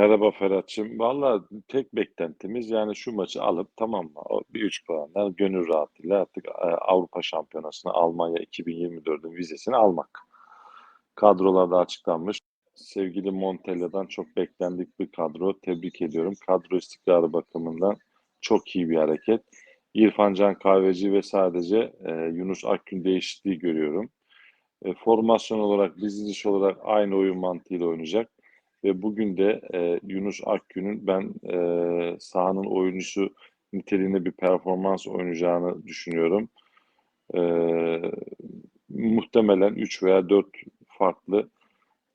Merhaba Ferhat'cığım. Valla tek beklentimiz yani şu maçı alıp tamam mı? O bir 3 puanla gönül rahatlığıyla artık e, Avrupa Şampiyonası'na Almanya 2024'ün vizesini almak. Kadrolarda açıklanmış. Sevgili Montella'dan çok beklendik bir kadro. Tebrik ediyorum. Kadro istikrarı bakımından çok iyi bir hareket. İrfan Can Kahveci ve sadece e, Yunus Akgün değişikliği görüyorum. E, formasyon olarak, diziliş olarak aynı oyun mantığıyla oynayacak. Ve bugün de e, Yunus Akgün'ün ben e, sahanın oyuncusu niteliğinde bir performans oynayacağını düşünüyorum. E, muhtemelen 3 veya 4 farklı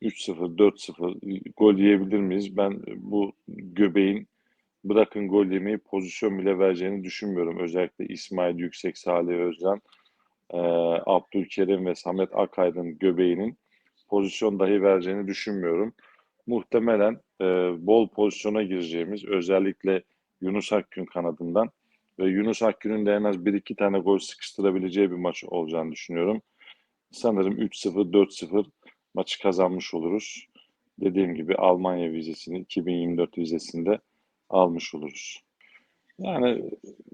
3-0, 4-0 gol yiyebilir miyiz? Ben bu göbeğin bırakın gol yemeyi pozisyon bile vereceğini düşünmüyorum. Özellikle İsmail Yüksek, Salih Özcan, e, Abdülkerim ve Samet Akaydın göbeğinin pozisyon dahi vereceğini düşünmüyorum muhtemelen e, bol pozisyona gireceğimiz özellikle Yunus Akgün kanadından ve Yunus Akgün'ün de en az 1-2 tane gol sıkıştırabileceği bir maç olacağını düşünüyorum. Sanırım 3-0, 4-0 maçı kazanmış oluruz. Dediğim gibi Almanya vizesini 2024 vizesinde almış oluruz. Yani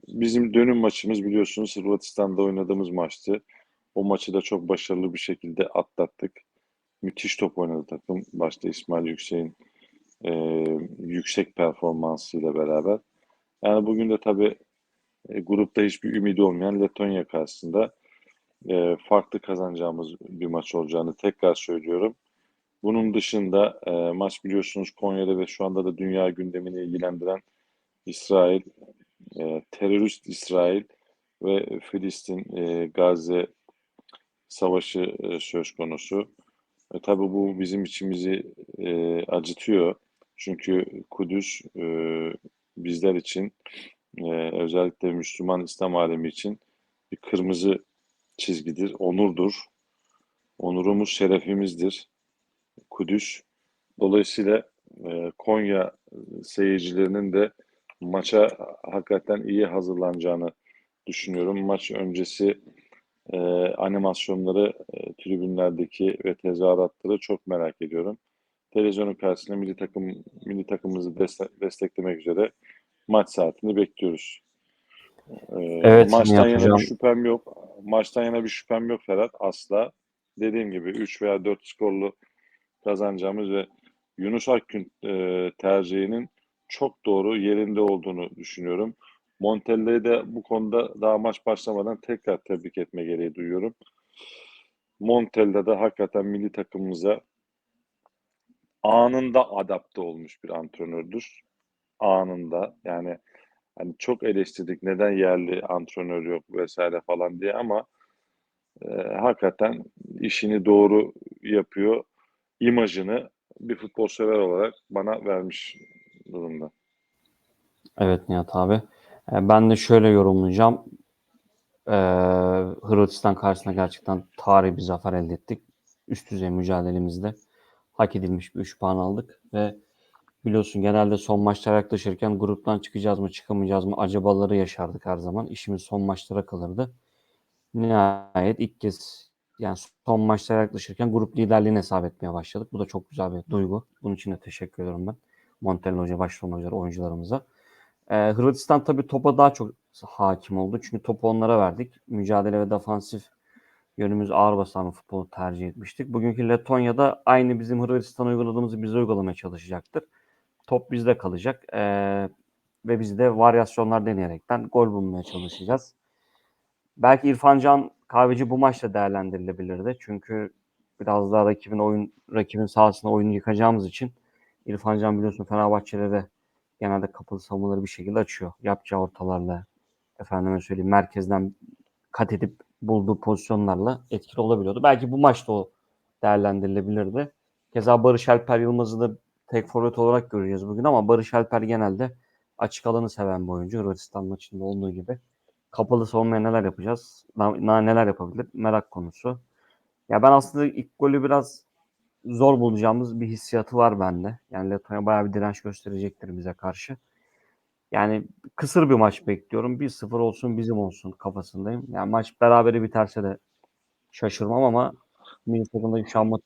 bizim dönüm maçımız biliyorsunuz Hırvatistan'da oynadığımız maçtı. O maçı da çok başarılı bir şekilde atlattık. Müthiş top oynadı takım. Başta İsmail Yüksek'in e, yüksek performansıyla beraber. Yani bugün de tabii e, grupta hiçbir ümidi olmayan Letonya karşısında e, farklı kazanacağımız bir maç olacağını tekrar söylüyorum. Bunun dışında e, maç biliyorsunuz Konya'da ve şu anda da dünya gündemini ilgilendiren İsrail, e, terörist İsrail ve Filistin, e, Gazze savaşı e, söz konusu. E, tabii bu bizim içimizi e, acıtıyor. Çünkü Kudüs e, bizler için e, özellikle Müslüman İslam alemi için bir kırmızı çizgidir, onurdur. Onurumuz, şerefimizdir. Kudüs. Dolayısıyla e, Konya seyircilerinin de maça hakikaten iyi hazırlanacağını düşünüyorum. Maç öncesi e, animasyonları, e, tribünlerdeki ve tezahüratları çok merak ediyorum. Televizyonun karşısında milli takım milli takımımızı destek, desteklemek üzere maç saatini bekliyoruz. E, Evet, maçtan yana bir şüphem yok. Maçtan yana bir şüphem yok Ferhat asla. Dediğim gibi 3 veya 4 skorlu kazanacağımız ve Yunus Akgün e, tercihinin çok doğru yerinde olduğunu düşünüyorum. Montella'yı da bu konuda daha maç başlamadan tekrar tebrik etme gereği duyuyorum. Montella da hakikaten milli takımımıza anında adapte olmuş bir antrenördür. Anında yani hani çok eleştirdik neden yerli antrenör yok vesaire falan diye ama e, hakikaten işini doğru yapıyor. İmajını bir futbol sever olarak bana vermiş durumda. Evet Nihat abi. E, Ben de şöyle yorumlayacağım. Ee, Hırvatistan karşısında gerçekten tarihi bir zafer elde ettik. Üst düzey mücadelemizde hak edilmiş bir 3 puan aldık ve biliyorsun genelde son maçlara yaklaşırken gruptan çıkacağız mı çıkamayacağız mı acabaları yaşardık her zaman. İşimiz son maçlara kalırdı. Nihayet ilk kez yani son maçlara yaklaşırken grup liderliğini hesap etmeye başladık. Bu da çok güzel bir duygu. Bunun için de teşekkür ediyorum ben. Montella Hoca, olmak üzere oyuncularımıza. Ee, Hırvatistan tabii topa daha çok hakim oldu. Çünkü topu onlara verdik. Mücadele ve defansif yönümüz ağır basan bir futbolu tercih etmiştik. Bugünkü Letonya'da aynı bizim Hırvatistan uyguladığımızı bize uygulamaya çalışacaktır. Top bizde kalacak. Ee, ve biz de varyasyonlar deneyerekten gol bulmaya çalışacağız. Belki İrfan Can Kahveci bu maçta değerlendirilebilirdi. Çünkü biraz daha rakibin oyun rakibin sahasında oyunu yıkacağımız için İrfan Can biliyorsun Fenerbahçe'de de genelde kapalı savunmaları bir şekilde açıyor. Yapacağı ortalarla efendime söyleyeyim merkezden kat edip bulduğu pozisyonlarla etkili olabiliyordu. Belki bu maçta o değerlendirilebilirdi. Keza Barış Alper Yılmaz'ı da tek forvet olarak göreceğiz bugün ama Barış Alper genelde açık alanı seven bir oyuncu. Hırvatistan maçında olduğu gibi. Kapalı savunmaya neler yapacağız? Neler yapabilir? Merak konusu. Ya ben aslında ilk golü biraz zor bulacağımız bir hissiyatı var bende. Yani Letonya bayağı bir direnç gösterecektir bize karşı. Yani kısır bir maç bekliyorum. 1-0 olsun bizim olsun kafasındayım. Yani maç berabere biterse de şaşırmam ama milli takımda yükselme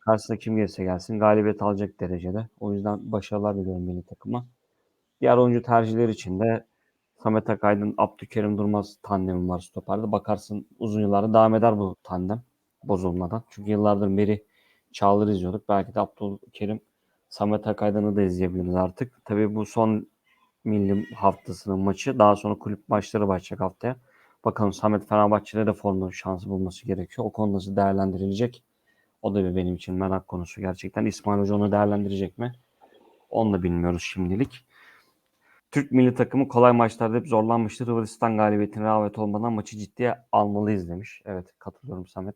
Karşısına kim gelirse gelsin galibiyet alacak derecede. O yüzden başarılar diliyorum milli takıma. Diğer oyuncu tercihleri için de Samet Akaydın, Abdülkerim Durmaz tandemi var stoperde. Bakarsın uzun yıllarda devam eder bu tandem bozulmadan. Çünkü yıllardır beri Çağlar'ı izliyorduk. Belki de Abdülkerim, Samet Akaydın'ı da izleyebiliriz artık. Tabii bu son milli haftasının maçı. Daha sonra kulüp maçları başlayacak haftaya. Bakalım Samet Fenerbahçe'de de formda şansı bulması gerekiyor. O konu nasıl değerlendirilecek? O da bir benim için merak konusu gerçekten. İsmail Hoca onu değerlendirecek mi? Onu da bilmiyoruz şimdilik. Türk milli takımı kolay maçlarda hep zorlanmıştır. Hırvatistan galibiyetine rağbet olmadan maçı ciddiye almalıyız demiş. Evet katılıyorum Samet.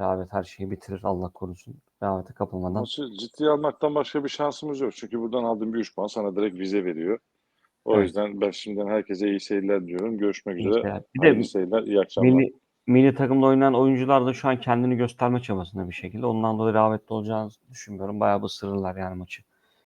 Rağbet her şeyi bitirir Allah korusun. Rağbete kapılmadan. Maçı ciddiye almaktan başka bir şansımız yok. Çünkü buradan aldığım bir 3 puan sana direkt vize veriyor. O Evet. yüzden ben şimdiden herkese iyi seyirler diyorum. Görüşmek İyi üzere. seyirler. Bir de seyirler, iyi akşamlar. milli, milli takımda oynayan oyuncular da şu an kendini gösterme çabasında bir şekilde. Ondan dolayı rağbetli olacağını düşünmüyorum. Bayağı ısırırlar yani maçı.